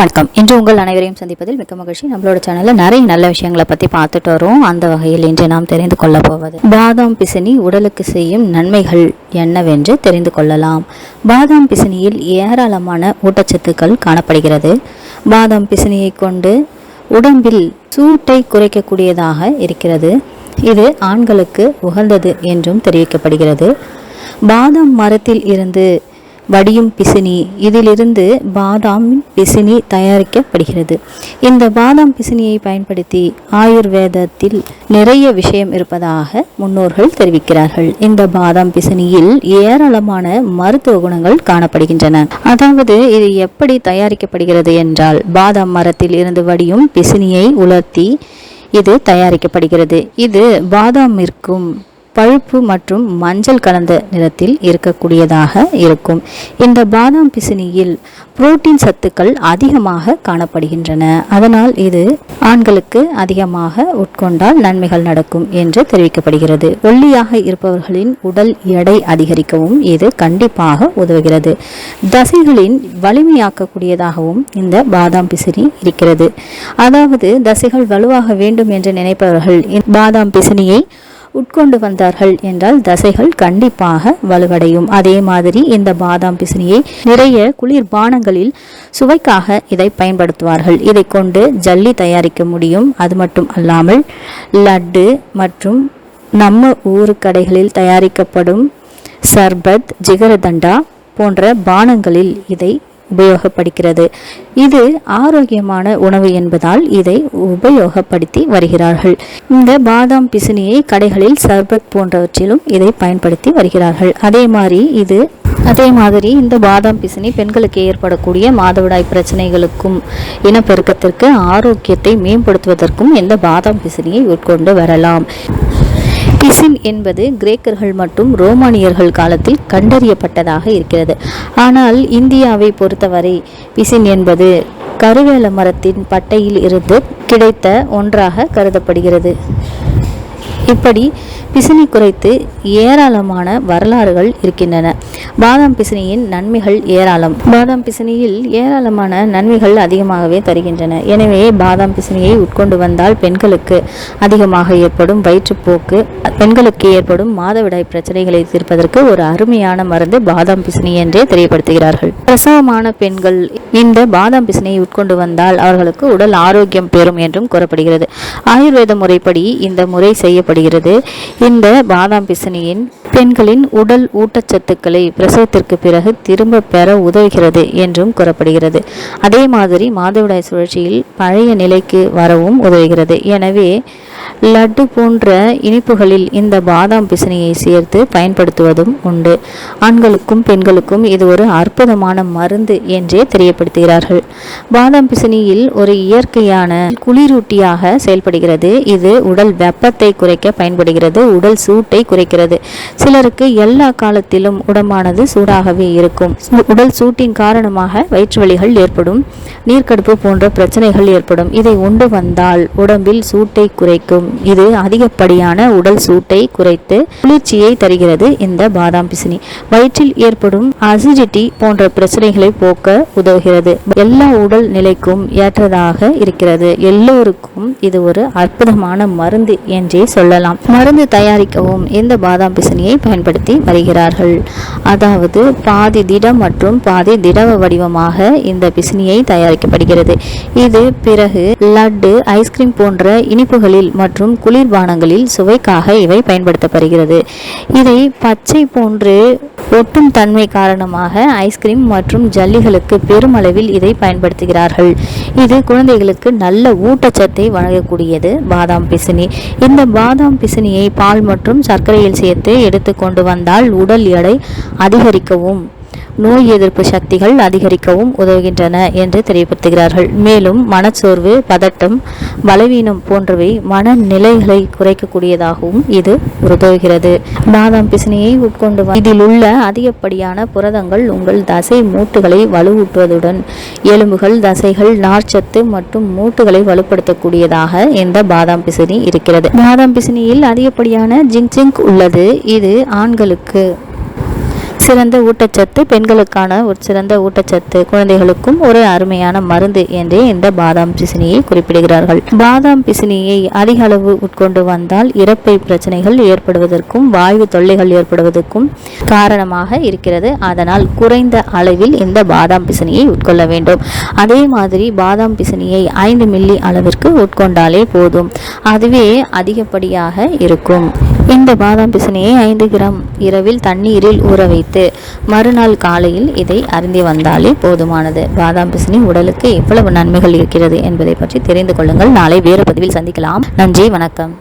வணக்கம். இன்று உங்கள் அனைவரையும் சந்திப்பதில் மிக்க மகிழ்ச்சி. நம்மளோட சேனலில் நிறைய நல்ல விஷயங்களை பற்றி பார்த்துட்டு வரோம். அந்த வகையில் இன்று நாம் தெரிந்து கொள்ள போவது. பாதாம் பிசினி உடலுக்கு செய்யும் நன்மைகள் என்னவென்று தெரிந்து கொள்ளலாம். பாதாம் பிசினியில் ஏராளமான ஊட்டச்சத்துக்கள் காணப்படுகிறது. பாதாம் பிசினியை கொண்டு உடம்பில் சூட்டை குறைக்கக்கூடியதாக இருக்கிறது. இது ஆண்களுக்கு உகந்தது என்றும் தெரிவிக்கப்படுகிறது. பாதாம் மரத்தில் இருந்து வடியும் பிசினி. இதிலிருந்து பாதாம் பிசினி தயாரிக்கப்படுகிறது. இந்த பாதாம் பிசினியை பயன்படுத்தி ஆயுர்வேதத்தில் நிறைய விஷயம் இருப்பதாக முன்னோர்கள் தெரிவிக்கிறார்கள். இந்த பாதாம் பிசினியில் ஏராளமான மருத்துவ குணங்கள் காணப்படுகின்றன. அதாவது இது எப்படி தயாரிக்கப்படுகிறது என்றால் பாதாம் மரத்தில் இருந்து வடியும் பிசினியை உலர்த்தி இது தயாரிக்கப்படுகிறது. இது பாதாமிற்கும் பழுப்பு மற்றும் மஞ்சள் கலந்த நிறத்தில் இருக்கக்கூடியதாக இருக்கும். இந்த பாதாம் பிசினியில் புரோட்டீன் சத்துக்கள் அதிகமாக காணப்படுகின்றன. அதனால் இது ஆண்களுக்கு அதிகமாக உட்கொண்டால் நன்மைகள் நடக்கும் என்று தெரிவிக்கப்படுகிறது. ஒல்லியாக இருப்பவர்களின் உடல் எடை அதிகரிக்கவும் இது கண்டிப்பாக உதவுகிறது. தசைகளின் வலிமையாக்கக்கூடியதாகவும் இந்த பாதாம் பிசினி இருக்கிறது. அதாவது தசைகள் வலுவாக வேண்டும் என்று நினைப்பவர்கள் இந்த பாதாம் பிசினியை உட்கொண்டு வந்தார்கள் என்றால் தசைகள் கண்டிப்பாக வலுவடையும். அதே மாதிரி இந்த பாதாம் பிசினியை நிறைய குளிர்பானங்களில் சுவைக்காக இதை பயன்படுத்துவார்கள். இதை கொண்டு ஜல்லி தயாரிக்க முடியும். அது மட்டும் அல்லாமல் லட்டு மற்றும் நம்ம ஊரு கடைகளில் தயாரிக்கப்படும் சர்பத் ஜிகரதண்டா போன்ற பானங்களில் இதை உபயோகப்படுகிறது. இது ஆரோக்கியமான உணவு என்பதால் இதை உபயோகப்படுத்தி வருகிறார்கள். இந்த பாதாம் பிசினியை கடைகளில் சர்பத் போன்றவற்றிலும் இதை பயன்படுத்தி வருகிறார்கள். அதே மாதிரி இது அதே மாதிரி இந்த பாதாம் பிசினி பெண்களுக்கு ஏற்படக்கூடிய மாதவிடாய் பிரச்சனைகளுக்கும் இனப்பெருக்கத்திற்கு ஆரோக்கியத்தை மேம்படுத்துவதற்கும் இந்த பாதாம் பிசினியை உட்கொண்டு வரலாம். பிசின் என்பது கிரேக்கர்கள் மற்றும் ரோமானியர்கள் காலத்தில் கண்டறியப்பட்டதாக இருக்கிறது. ஆனால் இந்தியாவை பொறுத்தவரை பிசின் என்பது கருவேல மரத்தின் பட்டையில் இருந்து கிடைத்த ஒன்றாக கருதப்படுகிறது. இப்படி பிசினி குறைத்து ஏராளமான வரலாறுகள் இருக்கின்றன. பாதாம் பிசினியின் நன்மைகள் ஏராளம். பாதாம் பிசினியில் ஏராளமான நன்மைகள் அதிகமாகவே தருகின்றன. எனவே பாதாம் பிசினியை உட்கொண்டு வந்தால் பெண்களுக்கு அதிகமாக ஏற்படும் வயிற்றுப்போக்கு பெண்களுக்கு ஏற்படும் மாதவிடாய் பிரச்சனைகளை தீர்ப்பதற்கு ஒரு அருமையான மருந்து பாதாம் பிசினி என்றே தெரியப்படுத்துகிறார்கள். பிரசவமான பெண்கள் இந்த பாதாம் பிசினியை உட்கொண்டு வந்தால் அவர்களுக்கு உடல் ஆரோக்கியம் பெறும் என்றும் கூறப்படுகிறது. ஆயுர்வேத முறைப்படி இந்த முறை செய்யப்படுகிறது. இந்த பாதாம் பிசினியின் பெண்களின் உடல் ஊட்டச்சத்துக்களை பிரசவத்திற்கு பிறகு திரும்ப பெற உதவுகிறது என்றும் கூறப்படுகிறது. அதே மாதிரி மாதவிடாய் சுழற்சியில் பழைய நிலைக்கு வரவும் உதவுகிறது. எனவே லட்டு போன்ற இனிப்புகளில் இந்த பாதாம் பிசினையை சேர்த்து பயன்படுத்துவதும் உண்டு. ஆண்களுக்கும் பெண்களுக்கும் இது ஒரு அற்புதமான மருந்து என்றே தெரியப்படுத்துகிறார்கள். பாதாம் பிசினியில் ஒரு இயற்கையான குளிரூட்டியாக செயல்படுகிறது. இது உடல் வெப்பத்தை குறைக்க பயன்படுகிறது உடல் சூட்டை குறைக்கிறது. சிலருக்கு எல்லா காலத்திலும் உடம்பானது சூடாகவே இருக்கும். உடல் சூட்டின் காரணமாக வயிற்று வலிகள் ஏற்படும். நீர்க்கடுப்பு போன்ற பிரச்சனைகள் ஏற்படும். இதை உண்டு வந்தால் உடம்பில் சூட்டை குறைக்கும். இது அதிகப்படியான உடல் சூட்டை குறைத்து குளிர்ச்சியை தருகிறது இந்த பாதாம் பிசினி. வயிற்றில் ஏற்படும் அசிடிட்டி போன்ற பிரச்சனைகளை போக்க உதவுகிறது. எல்லா உடல் நிலைக்கும் ஏற்றதாக இருக்கிறது. எல்லோருக்கும் இது ஒரு அற்புதமான மருந்து என்றே சொல்லலாம். மருந்து தயாரிக்கவும் இந்த பாதாம் பிசினியை பயன்படுத்தி வருகிறார்கள். அதாவது பாதி திடம் மற்றும் பாதி திடவ வடிவமாக இந்த பிசினியை தயாரிக்கப்படுகிறது. இது பிறகு லட்டு ஐஸ்கிரீம் போன்ற இனிப்புகளில் மற்றும் குளிர்பானங்களில் சுவைக்காக இவை பயன்படுத்தப்படுகிறது. இதை பச்சை போன்று ஒட்டும் தன்மை காரணமாக ஐஸ்கிரீம் மற்றும் ஜல்லிகளுக்கு பெருமளவில் இதை பயன்படுத்துகிறார்கள். இது குழந்தைகளுக்கு நல்ல ஊட்டச்சத்தை வழங்கக்கூடியது. பாதாம் பிசினி. இந்த பாதாம் பிசினியை பால் மற்றும் சர்க்கரையில் சேர்த்து எடுத்து கொண்டு வந்தால் உடல் எடை அதிகரிக்கவும். நோய் எதிர்ப்பு சக்திகள் அதிகரிக்கவும் உதவுகின்றன என்று தெரியப்படுத்துகிறார்கள். மேலும் மனச்சோர்வு பதட்டம் பலவீனம் போன்றவை மனநிலைகளை குறைக்கக்கூடியதாகவும் இது உதவுகிறது. பாதாம் பிசினியை உட்கொண்டு இதில் உள்ள அதிகப்படியான புரதங்கள் உங்கள் தசை மூட்டுகளை வலுவூட்டுவதுடன் எலும்புகள் தசைகள் நார்ச்சத்து மற்றும் மூட்டுகளை வலுப்படுத்தக்கூடியதாக இந்த பாதாம் பிசினி இருக்கிறது. பாதாம் பிசினியில் அதிகப்படியான ஜிங்க் ஜிங்க் உள்ளது. இது ஆண்களுக்கு சிறந்த ஊட்டச்சத்து பெண்களுக்கான ஒரு சிறந்த ஊட்டச்சத்து குழந்தைகளுக்கும் ஒரு அருமையான மருந்து என்றே இந்த பாதாம் பிசினியை குறிப்பிடுகிறார்கள். பாதாம் பிசினியை அதிக அளவு உட்கொண்டு வந்தால் இறப்பை பிரச்சனைகள் ஏற்படுவதற்கும் வாயு தொல்லைகள் ஏற்படுவதற்கும் காரணமாக இருக்கிறது. அதனால் குறைந்த அளவில் இந்த பாதாம் பிசினியை உட்கொள்ள வேண்டும். அதே மாதிரி பாதாம் பிசினியை ஐந்து மில்லி அளவிற்கு உட்கொண்டாலே போதும். அதுவே அதிகப்படியாக இருக்கும். இந்த பாதாம் பிசினையை ஐந்து கிராம் இரவில் தண்ணீரில் ஊற வைத்து மறுநாள் காலையில் இதை அருந்தி வந்தாலே போதுமானது. பாதாம் பிசினி உடலுக்கு எவ்வளவு நன்மைகள் இருக்கிறது என்பதை பற்றி தெரிந்து கொள்ளுங்கள். நாளை வேறு பதிவில் சந்திக்கலாம். நன்றி வணக்கம்.